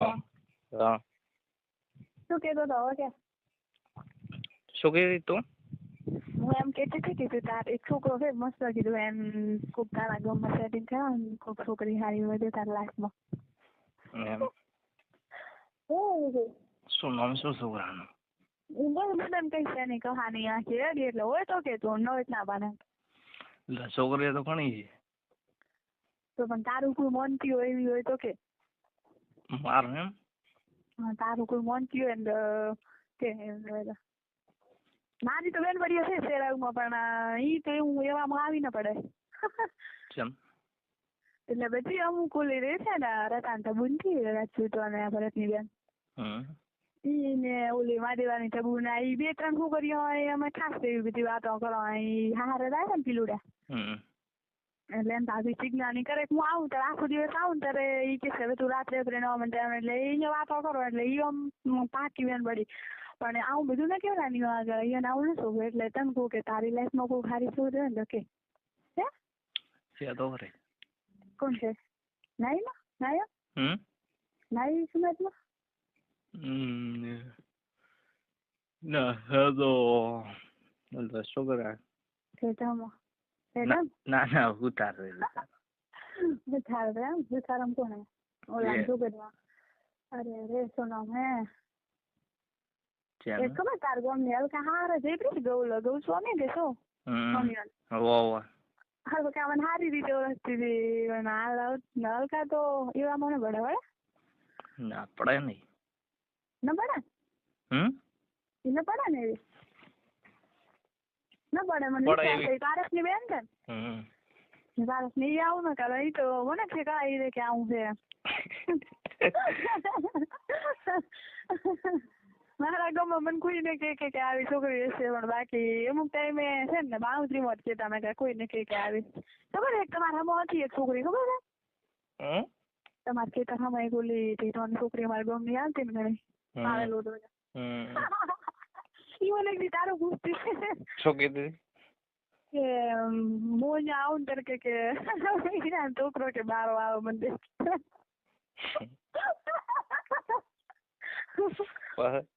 હા. શું કહેતો તો હવે કે? શું કીધી તું? હું એમ કહેતી હતી કે તું તાર એક છોકરો છે મસ્ત કીધું એમ ખૂબ તારા ગામમાં સેટિંગ થયા કોક છોકરી સારી હોય તો તારા લાઈફમાં એમ. શું નામ શું છોકરાનું? હું બસ કઈ છે નહીં કહાની રેડી એટલે હોય તો કે તું ન ના બાને. છોકરી તો ઘણી છે. તો પણ તારું કોઈ મનથી હોય એવી હોય તો કે? મારું એમ તારું કોઈ માનતી હોય ને તો. મારી તો બેનપણીઓ છે શેરાવમાં પણ ઈ તો એવું એવામાં આવી ના પડે ચમ એટલે બધી અમુક ઓલી રહે છે ને રતાન બુનથી રાજપૂત અને ભરતની બેન ઈ ને ઓલી માદેવાની તબુ ના ઈ બે ત્રણ છોકરીઓ હોય અમે ખાસ એવી બધી વાતો કરો ઈ હારે થાય ને પીલુડા એટલે એમ ભાભી સિગ્નાની કરે હું આવું ત્યારે આખો દિવસ આવું ત્યારે એ કે છે હવે તું રાત્રે ઉતરે ન મને તેમ એટલે એ વાતો કરો એટલે એ આમ પાકી બેન પડી પણ આવું બધું ના કેવડાની આગળ અહીંયા આવું ન શોભે. એટલે તને કહું કે તારી લાઈફમાં કોઈ સારી શોધ હોય ને તો કે. હે? તો ખરી કોણ છે? નાઈ માં નાય હમ? નાઈ સુરતમાં હમ. ના હે તો શું કરે ખેતરમાં ના ખેતમ ના ના ઉતાર વિચાર એમ? વિચારમ કોને ઓલા લે. જુગરમાં અરે રે સોનો હે? ચમ એક ખબર તાર ગોમ ગામની હલકા હારે જઈ ગૌ ગૌ સ્વામી કે શું? હમ. હલકા મને સારી રીતે ઓળખતી હતી. પણ હાલ હલકા તો એવા મને બડા પડે ના પડે નહીં. ન પડે હમ? ન પડે ને એવી? ન પડે મને. થઈ પારસની બેન છે હમ. ની આવું ને ઈ તો મને છે કે ઈ રે કે આવું છે. મારા ગામમાં મને કોઈ કે કે કે આવી છોકરી હશે પણ બાકી અમુક ટાઈમે છે ને બાઉન્ડ્રીમાં જ કે મેં કે કોઈને કે કે આવી. ખબર એક તમારા હમ હતી એક છોકરી ખબર છે? તમારે કે તમે એક ઓલી ટીટોની છોકરી અમારા ગામની આવતી ને ઘણી આવેલું હતું. મને તારું પૂછતી શું કીધું કે હું આવું ત્યારે કે કે ઈરાન છોકરો કે બારો આવે મને?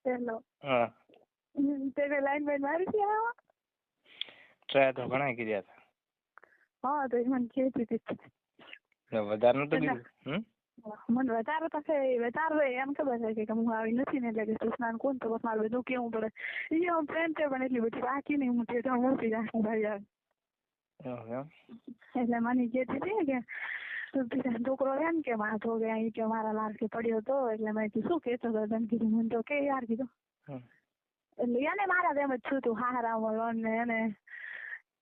પેલો હા તેને લાઈન બાઈન મારી હતી આમાં? ટ્રાય તો ઘણા કર્યા હતા હા તો એ મને કહેતી હતી વધારે નતું કીધું હમ મને વધારે તો છે વધારે એમ ખબર છે કે હું આવી નથી ને એટલે કે કૃષ્ણાને કોણ તો બસ મારે બધું કેવું પડે. એ આમ ફ્રેન્ડ છે પણ એટલી બધી બાકી નહીં હું તે ત્યાં મોટી રાખું ભાઈ યાર એટલે મને કહેતી હતી કે છોકરો એમ કે વાંધો કે અહીં કે મારા લાડકે પડ્યો તો એટલે મેં કીધું શું કેતો હતો? તને કીધું મને તો કે યાર કીધું. એટલે એને મારા જેમ જ છું તું હારા મળો ને એને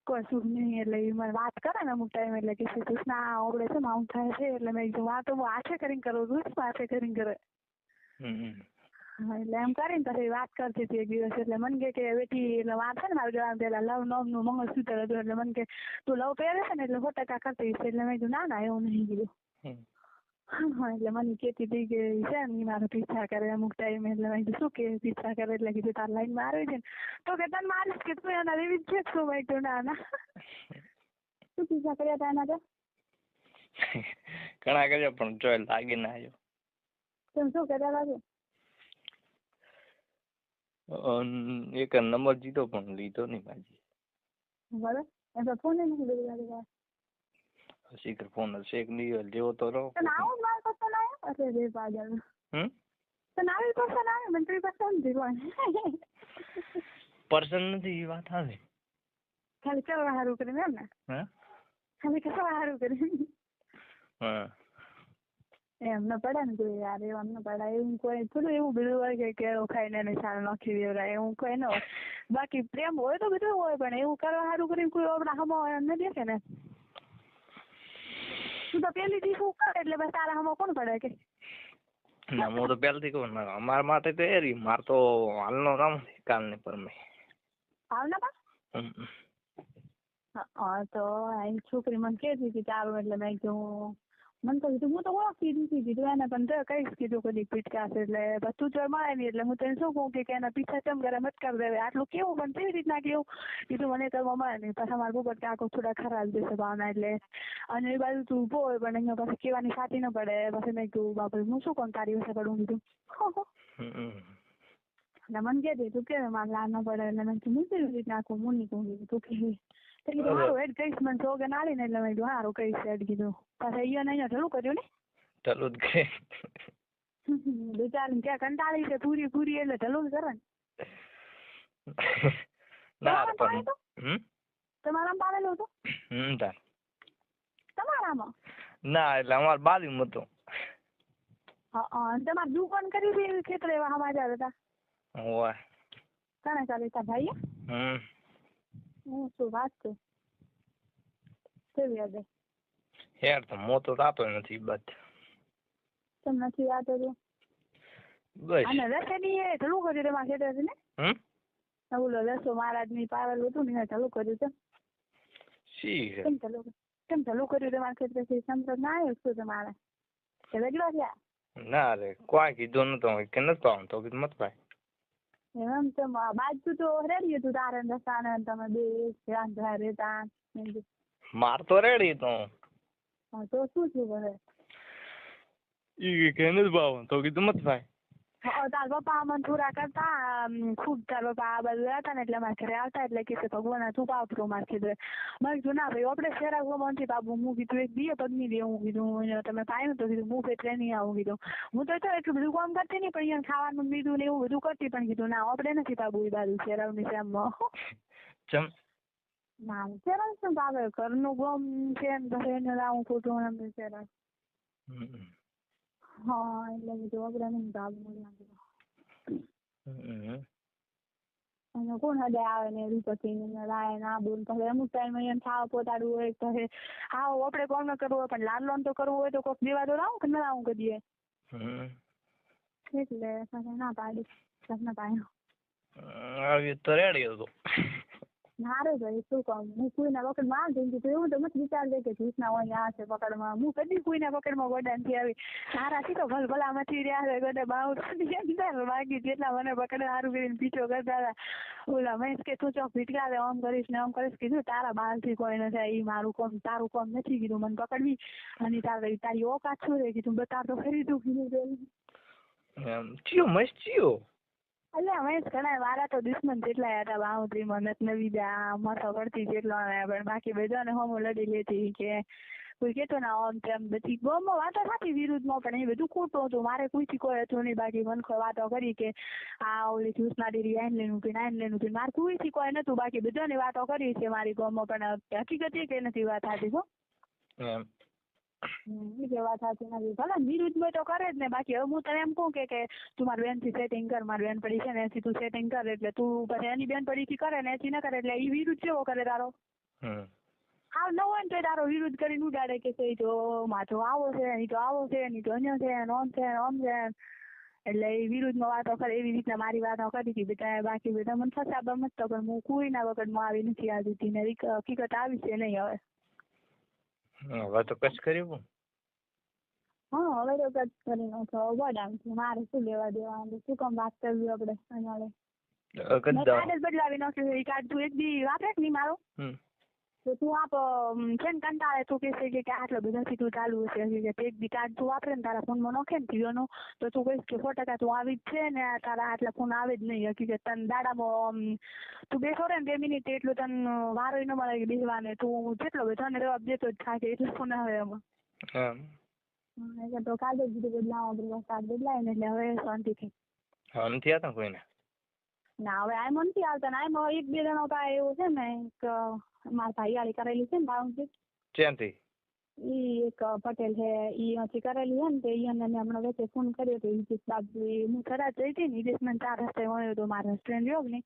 કોઈ સુખ નહીં એટલે એ મને વાત કરે ને અમુક ટાઈમ એટલે કે છે કૃષ્ણા આવડે છે આવું થાય છે એટલે મેં કીધું વાતો હું આશે કરીને કરું છું હાથે કરીને કરે. હા, એટલે એમ કરીને પછી વાત કરતી હતી એક દિવસ એટલે મને કે કે બેટી એટલે વાત છે ને મારે જવાનું પેલા લવ નવનું મંગળસૂત્ર હતું એટલે મને કે તું લવ પહેરે છે ને એટલે સો ટકા કરતી એટલે મેં કીધું ના ના એવું નહીં કીધું. હા એટલે મને કહેતી હતી કે છે ને મારો પીછા કરે અમુક ટાઈમ એટલે મેં શું કે પીછા કરે એટલે કીધું તાર લાઈનમાં આવે છે તો કે તને મારીશ કે તું એના એવી છે શું મેં કીધું ના શું પીછા કર્યા હતા એના તો ઘણા કર્યા પણ જો લાગી ના આવ્યો તમે શું કર્યા લાગે એક નંબર જીતો પણ લીધો નહીં માજી બરાબર એમ તો ફોન નથી બધું લાગે શીખર ફોન હશે એક નહીં લેવો તો રહો તને આવું મંત્રી પર્સન નથી એ વાત આવે ખાલી કરવા સારું કરીને એમ ને હા ખાલી કરવા સારું કરીને હા એમને પડે ને કોઈ યાર એમ ન પડે એવું કોઈ થોડું એવું બીજું હોય કે કેળો ખાઈને એને છાલ નાખી દેવડાય એવું કોઈ ન હોય બાકી પ્રેમ હોય તો બધું હોય પણ એવું કરવા સારું કરીને કોઈ આપણા હમો એમ ન દેખે ને તું તો થી શું કરે? એટલે બસ તારા હમો કોણ પડે કે ના હું તો પહેલથી કહું ને અમારા માટે તો એ માર મારે તો હાલનો રામ કાલની પરમે. ભાવના પા. હા તો આ છોકરી મને કહેતી હતી ચાલો એટલે મેં કીધું મને તો કીધું હું તો ઓળખતી જ નથી. કીધું એને પણ તો કહીશ. કીધું કદી પીટકાશ એટલે બસ તું તો મળે નહીં એટલે હું તને શું કહું કે એના પીછા ચમ કરે મટકાર દેવે આટલું કેવું પણ કેવી રીતના કેવું? કીધું મને તો મળે નહીં પાછા મારા પોપટ કાકો થોડા ખરાબ દેશે ભાવના એટલે. અને એ બાજુ તું ઊભો હોય પણ અહીંયા પાછી કહેવાની સાચી ન પડે. પછી મેં કીધું બાપુ હું શું કોણ તારી વિશે કરું કીધું. એટલે મને કહેતી તું કે મારે લાર ન પડે. એટલે મેં કીધું હું કેવી રીતના કહું હું નહીં કહું. તું કે. તો કીધું હવે- સારું હેડ કહીશ મને ને એટલે મેં કીધું સારું કહીશ એડ કીધું. પાછા અહીંયા ને અહીંયા ઢળું કર્યું ને? ચાલુ જ કે બિચારી ક્યાં કંટાળી છે પૂરી પૂરી એટલે ઢલું જ કરે ને. ના પણ? તમારામાં પાડેલું હતું? હમ તાર તમારામાં? ના એટલે અમારે બાજુમાં હતું. હા તમારે દુકાન કરી હતી એવી ખેતરે એવા સમાચાર હતા? હોય કણે ચાલે તા ભાઈ હમ. હું છે કેવી હતી યાર તો મોતો થતો નથી બસ તમને નથી વાત હતી બસ અને રસેની એ ઢલું કર્યું તમારા ખેતર છે ને હમ ઓલો રસો મહારાજની પાવેલું હતું ને ઢલું કર્યું છે શી છે કેમ ઢલું કેમ ઢલું કર્યું તમારા ખેતર છે સંપર્ક ના આવ્યો શું તમારે કે વેગળો થયા ના રે કોઈ કીધું નતો કે પાવું તો કીધું મત ભાઈ એમ તો બાજુ તો રેડી હતું તારે તાને રસાને તમે બે રાંધા રહેતા માર તો રેડી તો. તો શું થયું હવે? ઈ કે નથી પાવું તો કીધું મત ભાઈ. તાર પપ્પા મને થોડા કરતા ખૂબ તાર પપ્પા આ બાજુ હતા ને એટલે અમારા ઘરે આવતા એટલે કે ભગવાન તું પાપરો માર કીધું મેં કીધું ના ભાઈ આપણે શેરા ગોમાંથી બાબુ હું કીધું એક દીએ પગની દે હું કીધું તમે પાયું તો કીધું હું એટલે નહીં આવું કીધું. હું તો એટલું બધું કામ કરતી નહીં પણ અહીંયા ખાવાનું બીજું ને એવું બધું કરતી પણ કીધું ના આપણે નથી બાબુ એ બાજુ શેરાવની શ્યામમાં ચમ? ના શેરાવ શું ભાવે ઘરનું ગમ છે ને ઘરે એને લાવું ખોટું શેરાવ. હમ. હા એટલે નહીં બાબુ મને હમ. અને કોણ હદે આવે ને રૂપતિ ને રાય ના બોલ. તો અમુક ટાઈમ એમ થાવ પોતાડું હોય તો હા આપણે કોણ કરવું હોય પણ લાલ લોન તો કરવું હોય તો કોક દેવા તો લાવું કે ના કદીએ હમ. એટલે ના પાડી ઘરના પાડ્યો આવી તો રેડી હતો. મારે ભાઈ શું કહું? હું કોઈના પકડમાં આવી જઈને કીધું એવું તો મત વિચાર દે કે જીતના હોય આ છે પકડમાં. હું કદી કોઈના પકડમાં ગોડા નથી આવી. તારા થી તો ભલ ભલા રહ્યા છે ગોડે બાઉ અંદર બાકી જેટલા મને પકડે સારું કરીને પીછો કરતા હતા. ઓલા મહેશ કે, તું ચોક ભીટકા દે આમ કરીશ ને આમ કરીશ. કીધું, તારા બારથી કોઈ નથી એ મારું કોમ, તારું કોમ નથી. કીધું, મને પકડવી. અને તારી તારી ઓકાત શું રે કીધું, બતાવ તો ખરી તું. કીધું એમ, ચિયો મસ્ત ચિયો? અલ્યા અમે ઘણા મારા તો દુશ્મન જેટલા હતા બાઉન્ડ્રીમાં મનત નવી જા માથા પડતી જેટલો પણ બાકી બધાને હોમો લડી લેતી કે કોઈ કેતો ના આમ તેમ બધી બહુ વાતો થતી વિરુદ્ધમાં, પણ એ બધું ખોટું હતું. મારે કોઈથી કોઈ હતું નહીં. બાકી મનખો વાતો કરી કે આ ઓલી જ્યુસના ડેરી આઈન લેનું કે આઈન લેનું કે મારે કોઈથી કોઈ નતું. બાકી બધાની વાતો કરી છે મારી ગામમાં, પણ હકીકત એ કે નથી વાત થતી હો. એમ. હમ, ઈ વાત સાચી નથી ભલે વિરુદ્ધમાં તો કરે જ ને બાકી હવે હું તને એમ કહું કે કે તું મારી બેનથી સેટિંગ કર મારી બેન પડી છે ને એથી તું સેટિંગ કર એટલે તું પછી એની બેન પડીથી કરે ને એથી ન કરે એટલે એ વિરુદ્ધ કેવો કરે તારો? હા ન હોય ને તો તારો વિરુદ્ધ કરીને ઉડાડે કે છે તો માથો આવો છે નહીં તો આવો છે નહીં તો અહીંયા છે ઓમ છે ઓમ છે. એટલે એ વિરુદ્ધમાં વાતો કરે એવી રીતના મારી વાતો કરી હતી બધા બાકી બધા મને ફસાબા મત તો પણ હું કોઈના વખતમાં આવી નથી આ હતી ને હકીકત આવી છે નહીં હવે. હવે તો કશ કર્યું હા હવે તો કટ કરી નાખો. બરાબર છે મારે શું લેવા દેવાનું? શું કામ વાત કરવી આપણે લે. કાર્ડ જ બદલાવી નાખ્યું એ કાર્ડ તું એક દી વાપરે કે નહીં મારો? હમ. તો તું આપ છે ને કંટાળે તું કહેશે કે કે આટલા બધાથી તું ચાલુ હશે કે એક બી કાર્ડ તું વાપરે ને તારા ફોનમાં નોખે ને જીઓનું તો તું કહીશ કે સો ટકા તું આવી જ છે ને તારા આટલા ફોન આવે જ નહીં. હકીકત તને દાડામાં તું બેસો રે ને બે મિનિટ એટલું તને વારો ન મળે કે બેસવાને. તું જેટલો બધો ને જવાબ દેતો જ થાય એટલો ફોન આવે એમાં. એટલે તો કાલે જ કીધું બદલાવો બદલાવો કાર્ડ બદલાય ને એટલે હવે શાંતિ થઈ હવે નથી આવતા કોઈને? ના હવે આમ નથી આવતા ને આમ એક બે જણો કાંઈ એવું છે ને એક મારા ભાઈયાળી કરેલી છે ને બાઉન્ડ્રી ચેનથી ઈ એક પટેલ છે ઈ અહીંથી કરેલી છે ને તે ઈ અને હમણાં વચ્ચે ફોન કર્યો તો ઈ બાપુ હું ખરા જઈ હતી ને ઈ મને ચાર રસ્તે મળ્યો તો મારા હસબન્ડ રહ્યો ને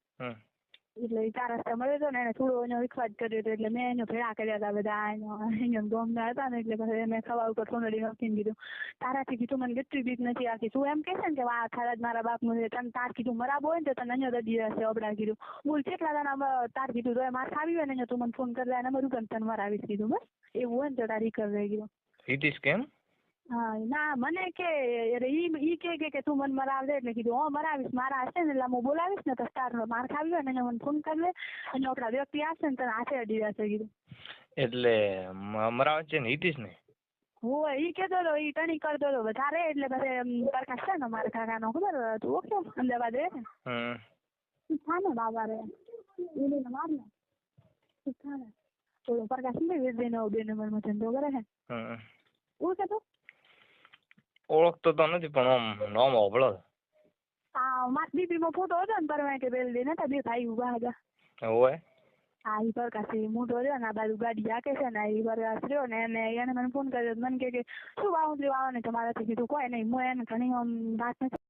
એટલે તારા રસ્તા મળ્યો તો ને એને થોડો એનો વિખવાદ કર્યો હતો એટલે મેં એનો ભેળા કર્યા હતા બધા, એનો અહીંયા ગોમના હતા ને એટલે પછી મેં ખવા ઉપર સોનડી નાખીને કીધું, તારાથી કીધું મને કેટલી બીક નથી આવતી તું એમ કહેશે ને કે આ ખરા જ મારા બાપનું છે. તને તાર કીધું મરાબો હોય ને તો તને અહીંયા દડી રહેશે અબડા કીધું. બોલ, કેટલા તારા તાર કીધું તો માર ખાવી હોય ને તું મને ફોન કરી દે અને મારું તને મરાવીશ કીધું, બસ. એવું હોય ને તો તારી કરી ગયું. હિતીશ કેમ? હા ના મને કે અરે ઈ ઈ કે કે તું મને મરાવ દે એટલે કીધું હો મરાવીશ મારા હશે ને એટલે હું બોલાવીશ ને તો તારો માર ખાવી હોય ને એને મને ફોન કરી લે અને આપણા વ્યક્તિ આવશે ને તને હાથે અડી જશે કીધું. એટલે મરાવે છે ને હિતીશ ને? હોય ઈ કેતો હતો ઈ ટણી કરતો હતો વધારે એટલે પછી પ્રકાશ છે ને મારા કાકાનો ખબર? તું ઓકે? અમદાવાદ રહે ને? થાને બાબા રે ઈલીને માર ને થાને. ઓલો પ્રકાશ ને વીરજી નો બે નંબરમાં ધંધો કરે છે. હમ. ઓળખે તો ઓળખતો તો નથી પણ આમ નામ હોભળો આ મારમાં ફોટો હતો ને પરવા કે બેલ દે નતા બે ભાઈ ઊભા હતા. હોય હા ઈ પર ઈ મોટો રહ્યો ને આ બાજુ ગાડી હાકે છે ને ઈ પર રહ્યો ને એને એને મને ફોન કર્યો મને કે શું વાવું ને તમારાથી કીધું કોઈ નહીં હું એને ઘણી વાત નથી